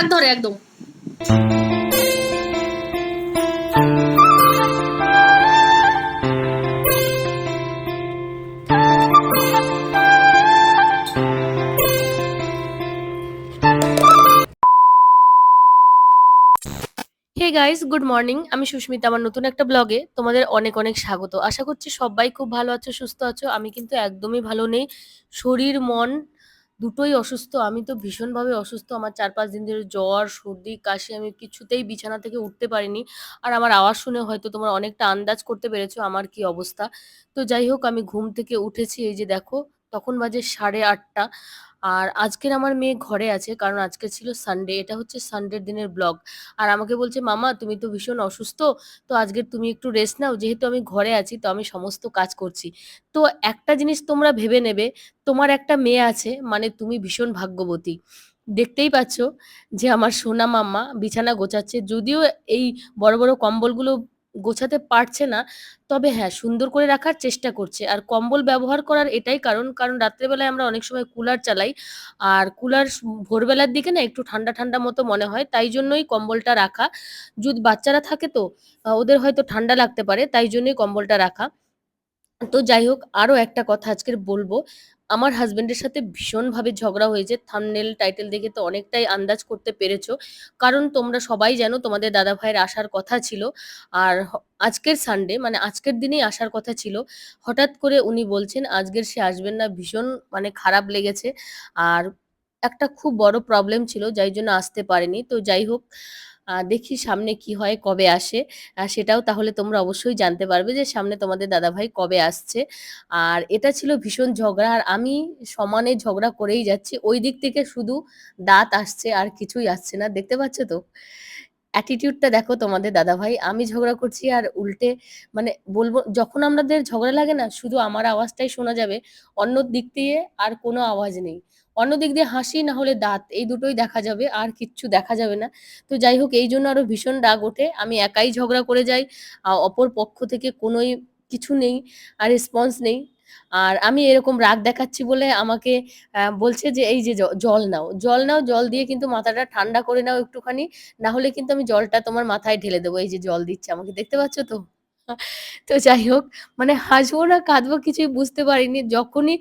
রাগ ধরে, একদম। হে গাইস গুড মর্নিং আমি সুস্মিতা, আমার নতুন একটা ব্লগে তোমাদের অনেক অনেক স্বাগত। আশা করছি সবাই খুব ভালো আছো, সুস্থ আছো। আমি কিন্তু একদমই ভালো নেই। শরীর, মন দুটোই অসুস্থ। আমি তো ভীষণভাবে অসুস্থ। আমার চার পাঁচ দিন ধরে জ্বর, সর্দি, কাশি আমি কিছুতেই বিছানা থেকে উঠতে পারিনি। আর আমার আওয়াজ শুনে হয়তো তোমার অনেকটা আন্দাজ করতে পেরেছ আমার কি অবস্থা। তো যাই হোক, আমি ঘুম থেকে উঠেছি। এই যে দেখো, তখন বাজে সাড়ে আটটা। আর আজকের আমার মেয়ে ঘরে আছে, কারণ আজকে ছিল সানডে এটা হচ্ছে সানডের দিনের ব্লগ আর আমাকে বলছে, মামা, তুমি তো ভীষণ অসুস্থ, তো আজকের তুমি একটু রেস্ট নাও, যেহেতু আমি ঘরে আছি, তো আমি সমস্ত কাজ করছি। তো একটা জিনিস তোমরা ভেবে নেবে, তোমার একটা মেয়ে আছে মানে তুমি ভীষণ ভাগ্যবতী। দেখতেই পাচ্ছ যে আমার সোনা মাম্মা বিছানা গোছাচ্ছে, যদিও এই বড় বড় কম্বলগুলো গোছাতে পারছে না তবে হ্যাঁ সুন্দর করে রাখার চেষ্টা করছে আর কম্বল ব্যবহার করার এটাই কারণ কারণ রাত্রেবেলায় আমরা অনেক সময় কুলার চালাই আর কুলার ভোরবেলার দিকে না একটু ঠান্ডা, ঠান্ডা মতো মনে হয়। তাই জন্যই কম্বলটা রাখা। যদি বাচ্চারা থাকে তো ওদের হয়তো ঠান্ডা লাগতে পারে। তাই জন্যই কম্বলটা রাখা। তো যাই হোক আরও একটা কথা আজকের বলব। আমার হাসব্যান্ডের সাথে ভীষণভাবে ঝগড়া হয়েছে। থাম্বনেল, টাইটেল দেখে তো অনেকটাই আন্দাজ করতে পেরেছ। কারণ তোমরা সবাই জানো তোমাদের দাদাভাইয়ের আসার কথা ছিল। আর আজকের সানডে মানে আজকের দিনেই আসার কথা ছিল। হঠাৎ করে উনি বলছেন আজকের সে আসবেন না। ভীষণ মানে খারাপ লেগেছে। আর একটা খুব বড় প্রবলেম ছিল যাই জন্য আসতে পারেনি। তো যাই হোক দেখি সামনে কি হয়, কবে আসে। সেটাও তাহলে তোমরা অবশ্যই জানতে পারবে যে সামনে তোমাদের দাদাভাই কবে আসছে। আর এটা ছিল ভীষণ ঝগড়া আর আমি সমানে ঝগড়া করেই যাচ্ছি। ওই দিক থেকে শুধু দাঁত আসছে আর কিছুই আসছে না। দেখতে পাচ্ছ তো? অ্যাটিটিউডটা দেখো তোমাদের দাদাভাই। আমি ঝগড়া করছি আর উল্টে মানে বলব, যখন আমাদের ঝগড়া লাগে না, শুধু আমার আওয়াজটাই শোনা যাবে। অন্য দিক দিয়ে আর কোনো আওয়াজ নেই। অন্য দিক দিয়ে হাসি না হলে দাঁত, এই দুটোই দেখা যাবে, আর কিচ্ছু দেখা যাবে না। তো যাই হোক, এই জন্য আরও ভীষণ রাগ ওঠে। আমি একাই ঝগড়া করে যাই। অপর পক্ষ থেকে কোনোই কিছু নেই, আর রেসপন্স নেই। আর আমি এরকম রাগ দেখাচ্ছি বলে আমাকে বলছে যে এই যে জল নাও। জল নাও, জল দিয়ে কিন্তু মাথাটা ঠান্ডা করে নাও একটুখানি। না হলে কিন্তু আমি জলটা তোমার মাথায় ঢেলে দেবো। এই যে জল দিচ্ছে আমাকে দেখতে পাচ্ছ তো? তো যাই হোক মানে হাসবো না কাঁদবো কিছুই বুঝতে পারিনি। যখনই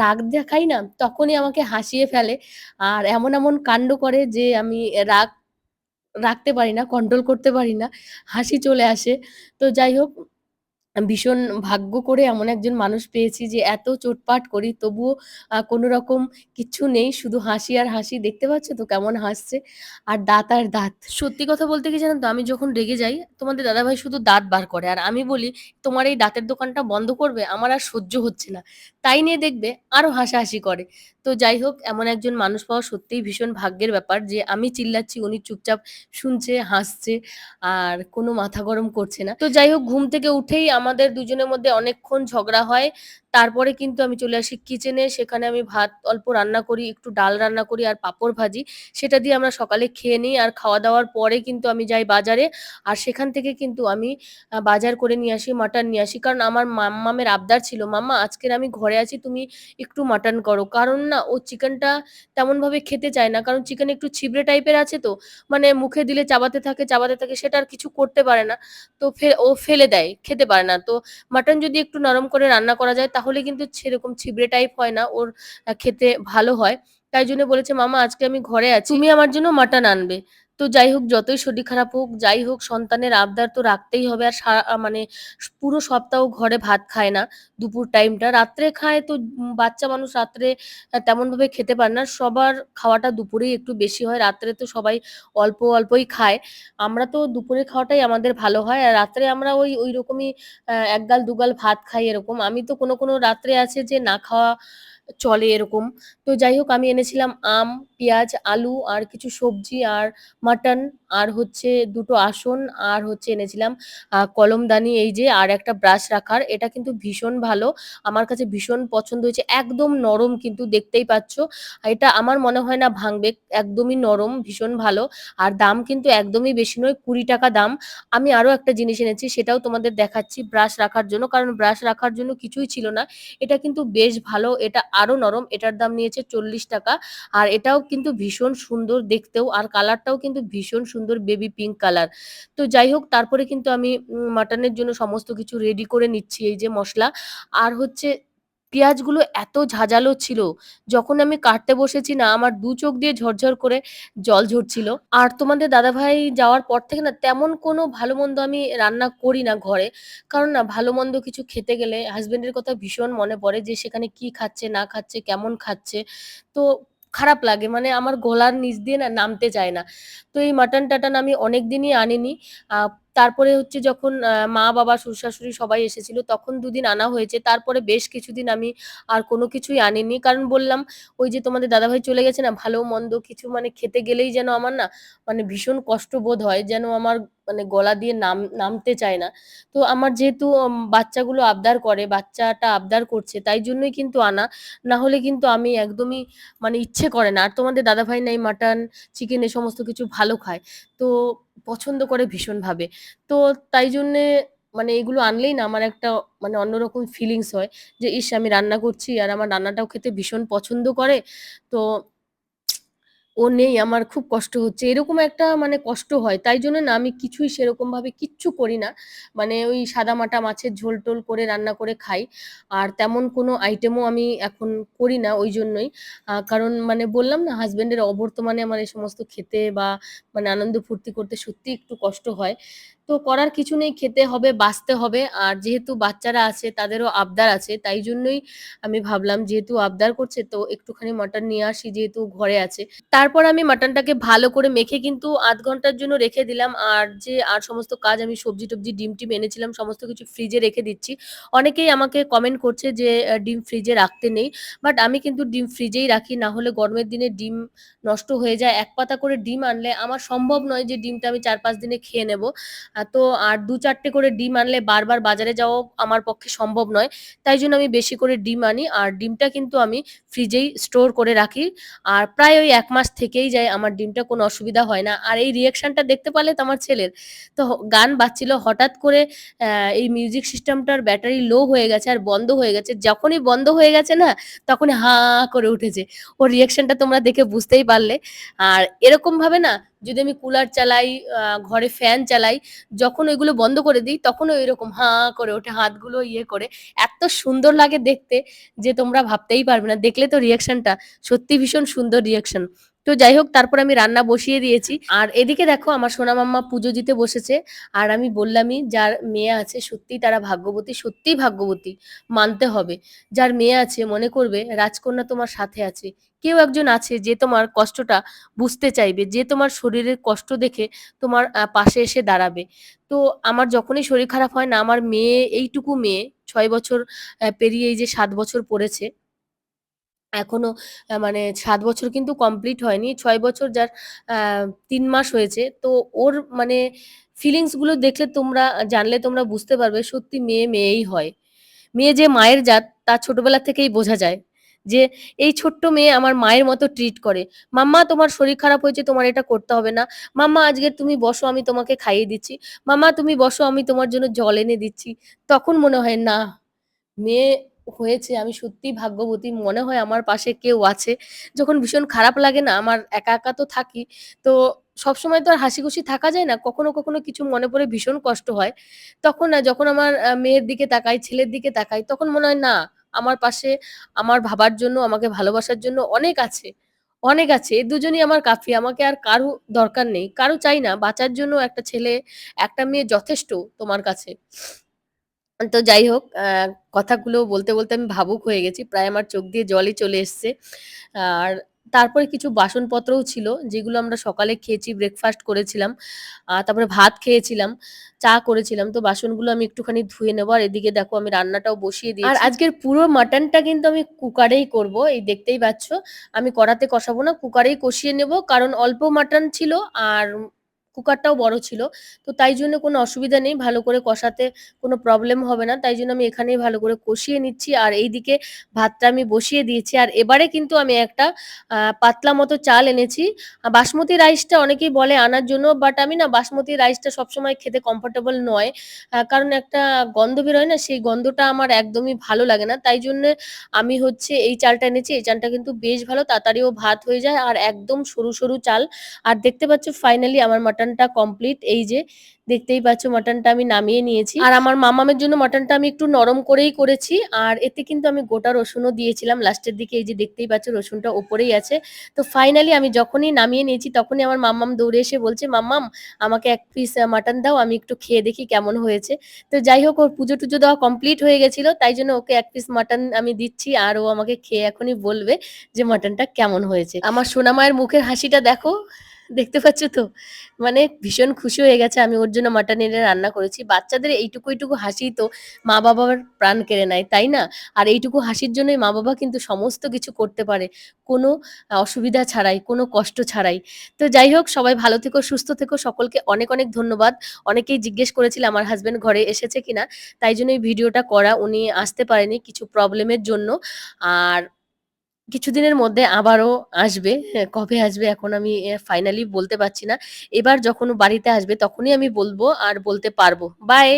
রাগ দেখাই না তখনই আমাকে হাসিয়ে ফেলে। আর এমন, এমন কাণ্ড করে যে আমি রাগ রাখতে পারি না, কন্ট্রোল করতে পারি না। হাসি চলে আসে। তো যাই হোক ভীষণ ভাগ্য করে এমন একজন মানুষ পেয়েছি যে এত চোটপাট করি তবুও কোনো রকম কিচ্ছু নেই। শুধু হাসি আর হাসি। দেখতে পাচ্ছ তো কেমন হাসছে? আর দাঁত আর দাঁত। সত্যি কথা বলতে কি জানো তো? আমি যখন রেগে যাই তোমাদের দাদাভাই শুধু দাঁত বার করে। আর আমি বলি, "তোমার এই দাঁতের দোকানটা বন্ধ করবে? আমার আর সহ্য হচ্ছে না।" তাই নিয়ে দেখবে আরও হাসাহাসি করে। তো যাই হোক এমন একজন মানুষ পাওয়া সত্যিই ভীষণ ভাগ্যের ব্যাপার যে আমি চিল্লাচ্ছি উনি চুপচাপ শুনছে, হাসছে আর কোনো মাথা গরম করছে না। তো যাই হোক ঘুম থেকে উঠেই আমাদের দুজনের মধ্যে অনেকক্ষণ ঝগড়া হয়। তারপরে কিন্তু আমি চলে আসি কিচেনে। সেখানে আমি ভাত অল্প রান্না করি, একটু ডাল রান্না করি আর পাঁপড় ভাজি। সেটা দিয়ে আমরা সকালে খেয়ে নিই। আর খাওয়া-দাওয়ার পরে কিন্তু আমি যাই বাজারে। আর সেখান থেকে কিন্তু আমি বাজার করে নিয়ে আসি, মাটন নিয়ে আসি। কারণ আমার মাম্মামের আবদার ছিল, "মাম্মা আজকের আমি ঘরে আছি তুমি একটু মাটন করো।" কারণ না ও চিকেনটা তেমনভাবে খেতে চায় না। কারণ চিকেন একটু ছিবড়ে টাইপের আছে তো। মানে মুখে দিলে চাবাতে থাকে, চাবাতে থাকে সেটা আর কিছু করতে পারে না। তো ও ফেলে দেয়, খেতে পারে না। তো মাটন যদি একটু নরম করে রান্না করা যায় কিন্তু সেরকম ছিবড়ে টাইপ হয় না। ওর খেতে ভালো হয়। তাই জন্য বলেছে, "মামা আজকে আমি ঘরে আছি। তুমি আমার জন্য মাটন আনবে।" তো যাই হোক যতই শরীর খারাপ হোক, যাই হোক সন্তানের আবদার তো রাখতেই হবে। আর মানে পুরো সপ্তাহ ঘরে ভাত খায় না দুপুর টাইমটা। রাত্রে খায় তো বাচ্চা মানুষ রাত্রে তেমনভাবে খেতে পারে না। সবার খাওয়াটা দুপুরেই একটু বেশি হয়। রাত্রে তো সবাই অল্প, অল্পই খায়। আমরা তো দুপুরে খাওয়াটাই আমাদের ভালো হয়। আর রাত্রে আমরা ওই ওই রকমই এক গাল দুগাল ভাত খাই এরকম। আমি তো কোনো, কোনো রাত্রে আছে যে না খাওয়া চলে এরকম। তো যাই হোক আমি এনেছিলাম আম, পেঁয়াজ, আলু আর কিছু সবজি আর মাটন আর হচ্ছে দুটো আসন আর হচ্ছে এনেছিলাম কলমদানি এই যে আর একটা ব্রাশ রাখার। এটা কিন্তু ভীষণ ভালো। আমার কাছে ভীষণ পছন্দ হয়েছে। একদম নরম কিন্তু দেখতেই পাচ্ছ। এটা আমার মনে হয় না ভাঙবে। একদমই নরম, ভীষণ ভালো। আর দাম কিন্তু একদমই বেশি নয়, ৳২০ দাম। আমি আরও একটা জিনিস এনেছি সেটাও তোমাদের দেখাচ্ছি ব্রাশ রাখার জন্য। কারণ ব্রাশ রাখার জন্য কিছুই ছিল না। এটা কিন্তু বেশ ভালো। এটা আরও নরম, এটার দাম নিয়েছে চল্লিশ টাকা। আর এটাও কিন্তু ভীষণ সুন্দর দেখতেও, আর কালারটাও কিন্তু ভীষণ সুন্দর বেবি পিঙ্ক কালার তো যাই হোক, তারপরে কিন্তু আমি মাটনের জন্য সমস্ত কিছু রেডি করে নিচ্ছি, এই যে মশলা। আর হচ্ছে পেঁয়াজগুলো এত ঝাঁঝালো ছিল, যখন আমি কাটতে বসেছি না, আমার দু চোখ দিয়ে ঝরঝর করে জল ঝরছিল। আর তোমাদের দাদাভাই যাওয়ার পর থেকে না, তেমন কোনো ভালো মন্দ আমি রান্না করি না ঘরে। কারণ না, ভালো মন্দ কিছু খেতে গেলে হাজবেন্ডের কথা ভীষণ মনে পড়ে যে, সেখানে কি খাচ্ছে, না খাচ্ছে, কেমন খাচ্ছে। তো খারাপ লাগে মানে আমার গলার নিচ দিয়ে না নামতে চায় না। তো এই মাটন টাটন আমি অনেক দিনই আনিনি। তারপরে হচ্ছে যখন মা, বাবা শ্বশুর শাশুড়ি সবাই এসেছিল, তখন দুদিন আনা হয়েছে। তারপরে বেশ কিছুদিন আমি আর কোনো কিছুই আনিনি। কারণ বললাম, ওই যে তোমাদের দাদাভাই চলে গেছে না, ভালো, মন্দ কিছু মানে খেতে গেলেই যেন আমার না মানে ভীষণ কষ্ট বোধ হয়, যেন আমার মানে গলা দিয়ে নাম, নামতে চায় না। তো আমার যেহেতু বাচ্চাগুলো আবদার করে, বাচ্চাটা আবদার করছে, তাই জন্যই কিন্তু আনা। না হলে কিন্তু আমি একদমই মানে ইচ্ছে করে না। আর তোমাদের দাদাভাই নাই, মাটন, চিকেন, এ সমস্ত কিছু ভালো খায়। তো পছন্দ করে ভীষণভাবে। তো তাই জন্যে মানে এগুলো আনলেই না আমার একটা মানে অন্যরকম ফিলিংস হয় যে, ইস, আমি রান্না করছি আর আমার রান্নাটাও খেতে ভীষণ পছন্দ করে। তো ও নেই, আমার খুব কষ্ট হচ্ছে। এরকম একটা মানে কষ্ট হয়, তাই জন্য না আমি কিছুই সেরকম ভাবে কিচ্ছু করি না। মানে ওই সাদামাটা মাছের ঝোল টোল করে রান্না করে খাই। আর তেমন কোনো আইটেমও আমি এখন করি না ওই জন্যই। কারণ মানে বললাম না হাজব্যান্ডের অবর্তমানে আমার এই সমস্ত খেতে বা মানে আনন্দ ফুর্তি করতে সত্যি একটু কষ্ট হয়। তো করার কিছু নেই, খেতে হবে, বাঁচতে হবে। আর যেহেতু বাচ্চারা আছে, তাদেরও আবদার আছে, তাই জন্যই আমি ভাবলাম যেহেতু আবদার করছে, তো একটুখানি মাটন নিয়ে আসি যেহেতু ঘরে আছে। তারপর আমি মাটনটাকে ভালো করে মেখে কিন্তু আধ ঘণ্টার জন্য রেখে দিলাম। আর যে, আর সমস্ত কাজ আমি সবজি টবজি, ডিম টিম এনেছিলাম, সমস্ত কিছু ফ্রিজে রেখে দিচ্ছি। অনেকেই আমাকে কমেন্ট করছে যে ডিম ফ্রিজে রাখতে নেই। বাট আমি কিন্তু ডিম ফ্রিজেই রাখি, না হলে গরমের দিনে ডিম নষ্ট হয়ে যায়। এক পাতা করে ডিম আনলে আমার সম্ভব নয় যে, ডিমটা আমি চার পাঁচ দিনে খেয়ে নেব। তো আর দু চারটে করে ডিম আনলে বারবার বাজারে যাওয়াও আমার পক্ষে সম্ভব নয়। তাই জন্য আমি বেশি করে ডিম আনি আর ডিমটা কিন্তু আমি ফ্রিজেই স্টোর করে রাখি। আর প্রায় ওই এক মাস থেকেই যায় আমার ডিমটা কোনো অসুবিধা হয় না। আর এই রিয়াকশনটা দেখতে পারলে তো আমার ছেলের। তো গান বাজছিল হঠাৎ করে এই মিউজিক সিস্টেমটার ব্যাটারি লো হয়ে গেছে আর বন্ধ হয়ে গেছে। যখনই বন্ধ হয়ে গেছে না, তখনই হা করে উঠেছে। ওর রিয়াকশনটা তোমরা দেখে বুঝতেই পারলে। আর এরকম ভাবে না যদি আমি কুলার চালাই ঘরে ফ্যান চালাই, যখন ওইগুলো বন্ধ করে দিই, তখন ওই রকম হাঁ করে ওঠে, হাতগুলো ইয়ে করে। এত সুন্দর লাগে দেখতে যে তোমরা ভাবতেই পারবে না। দেখলে তো রিয়াকশনটা সত্যি ভীষণ সুন্দর রিয়াকশন তো যাই হোক তারপর আমি রান্না বসিয়ে দিয়েছি। আর এদিকে দেখো, আমার সোনা মাম্মা পুজো দিতে বসেছে। আর আমি বললামই, যার মেয়ে আছে সত্যি তারা ভাগ্যবতী, সত্যিই ভাগ্যবতী, মানতে হবে। যার মেয়ে আছে, মনে করবে, রাজকন্যা তোমার সাথে আছে। কেউ একজন আছে, যে তোমার কষ্টটা বুঝতে চাইবে, যে তোমার শরীরের কষ্ট দেখে তোমার পাশে এসে দাঁড়াবে। তো আমার যখনই শরীর খারাপ হয় না, আমার মেয়ে, এইটুকু মেয়ে, ছয় বছর পেরিয়ে এই যে সাত বছর পড়েছে এখনও মানে সাত বছর কিন্তু কমপ্লিট হয়নি। ছয় বছর যার তিন মাস হয়েছে। তো ওর মানে ফিলিংসগুলো দেখলে তোমরা জানলে তোমরা বুঝতে পারবে সত্যি মেয়ে, মেয়েই হয়। মেয়ে যে মায়ের জাত তা ছোটবেলা থেকেই বোঝা যায়। যে এই ছোট্ট মেয়ে আমার মায়ের মতো ট্রিট করে। "মাম্মা তোমার শরীর খারাপ হয়েছে তোমার এটা করতে হবে না। মাম্মা আজকে তুমি বসো আমি তোমাকে খাইয়ে দিচ্ছি। মাম্মা তুমি বসো আমি তোমার জন্য জল এনে দিচ্ছি।" তখন মনে হয় না মেয়ে হয়েছে আমি সত্যিই ভাগ্যবতী। মনে হয় আমার পাশে কেউ আছে। যখন ভীষণ খারাপ লাগে না আমার একা, একা তো থাকি। তো সবসময় তো আর হাসিখুশি থাকা যায় না। কখনো, কখনো কিছু মনে পড়ে ভীষণ কষ্ট হয়। তখন না যখন আমার মেয়ের দিকে তাকাই, ছেলের দিকে তাকাই তখন মনে হয় না আমার পাশে আমার ভাবার জন্য, আমাকে ভালোবাসার জন্য অনেক আছে। অনেক আছে। দুজনই আমার কাফি। আমাকে আর কারও দরকার নেই। কারও চাই না। বাঁচার জন্য একটা ছেলে, একটা মেয়ে যথেষ্ট তোমার কাছে। তো যাই হোক কথাগুলো বলতে, বলতে আমি ভাবুক হয়ে গেছি। প্রায় আমার চোখ দিয়ে জলই চলে এসছে। আর তারপরে কিছু বাসনপত্রও ছিল যেগুলো আমরা সকালে খেয়েছি, ব্রেকফাস্ট করেছিলাম। তারপরে ভাত খেয়েছিলাম, চা করেছিলাম। তো বাসনগুলো আমি একটুখানি ধুয়ে নেব। আর এদিকে দেখো আমি রান্নাটাও বসিয়ে দিই আর আজকের পুরো মাটনটা কিন্তু আমি কুকারেই করব। এই দেখতেই পাচ্ছ। আমি কড়াতে কষাবো না, কুকারেই কষিয়ে নেব। কারণ অল্প মাটন ছিল আর কুকারটাও বড় ছিল। তো তাই জন্য কোনো অসুবিধা নেই, ভালো করে কষাতে কোনো প্রবলেম হবে না। তাই জন্য আমি এখানেই ভালো করে কষিয়ে নিচ্ছি আর এইদিকে ভাতটা আমি বসিয়ে দিয়েছি। আর এবারে কিন্তু আমি একটা পাতলা মতো চাল এনেছি। বাসমতি রাইসটা অনেকেই বলে আনার জন্য বাট আমি না বাসমতি রাইসটা সবসময় খেতে কমফোর্টেবল নয়। কারণ একটা গন্ধ বেরোয় না, সেই গন্ধটা আমার একদমই ভালো লাগে না। তাই জন্য আমি হচ্ছে এই চালটা এনেছি। এই চালটা কিন্তু বেশ ভালো, তাড়াতাড়িও ভাত হয়ে যায় আর একদম সরু সরু চাল। আর দেখতে পাচ্ছ ফাইনালি আমার মাটনটা কমপ্লিট এই যে, দেখতেই পাচ্ছ মাটনটা আমি নামিয়ে নিয়েছি। আর আমার মামামের জন্য মাটনটা আমি একটু নরম করেই করেছি। আর এতে কিন্তু আমি গোটা রসুনও দিয়েছিলাম লাস্টের দিকে। এই যে, দেখতেই পাচ্ছ রসুনটা ওপরেই আছে। তো ফাইনালি আমি যখনই নামিয়ে নিয়েছি, তখনই আমার মাম্মাম দৌড়ে এসে বলছে মাম্মাম আমাকে এক পিস মাটন দাও, আমি একটু খেয়ে দেখি কেমন হয়েছে। তো যাই হোক, ওর পুজো টুজো দেওয়া কমপ্লিট হয়ে গেছিল। তাই জন্য ওকে এক পিস মাটন আমি দিচ্ছি। আর ও আমাকে খেয়ে এখনই বলবে যে, মাটনটা কেমন হয়েছে? আমার সোনামায়ের মুখের হাসিটা দেখো। দেখতে পাচ্ছ তো? মানে ভীষণ খুশি হয়ে গেছে, আমি ওর জন্য মাটন এনে রান্না করেছি। বাচ্চাদের এইটুকু এইটুকু হাসি তো মা বাবার প্রাণ কেড়ে নেয়, তাই না? আর এইটুকু হাসির জন্যই মা বাবা কিন্তু সমস্ত কিছু করতে পারে। কোনো অসুবিধা ছাড়াই, কোনো কষ্ট ছাড়াই। তো যাই হোক, সবাই ভালো থেকো, সুস্থ থেকো। সকলকে অনেক অনেক ধন্যবাদ। অনেকেই জিজ্ঞেস করেছিল, আমার হাজব্যান্ড ঘরে এসেছে কিনা? তাই জন্য এই ভিডিওটা করা। উনি আসতে পারেনি কিছু প্রবলেমের জন্য। আর কিছুদিনের মধ্যে আবারও আসবে হ্যাঁ, কবে আসবে এখন আমি ফাইনালি বলতে পারছি না। এবার যখন বাড়িতে আসবে তখনই আমি বলব আর বলতে পারব। বাই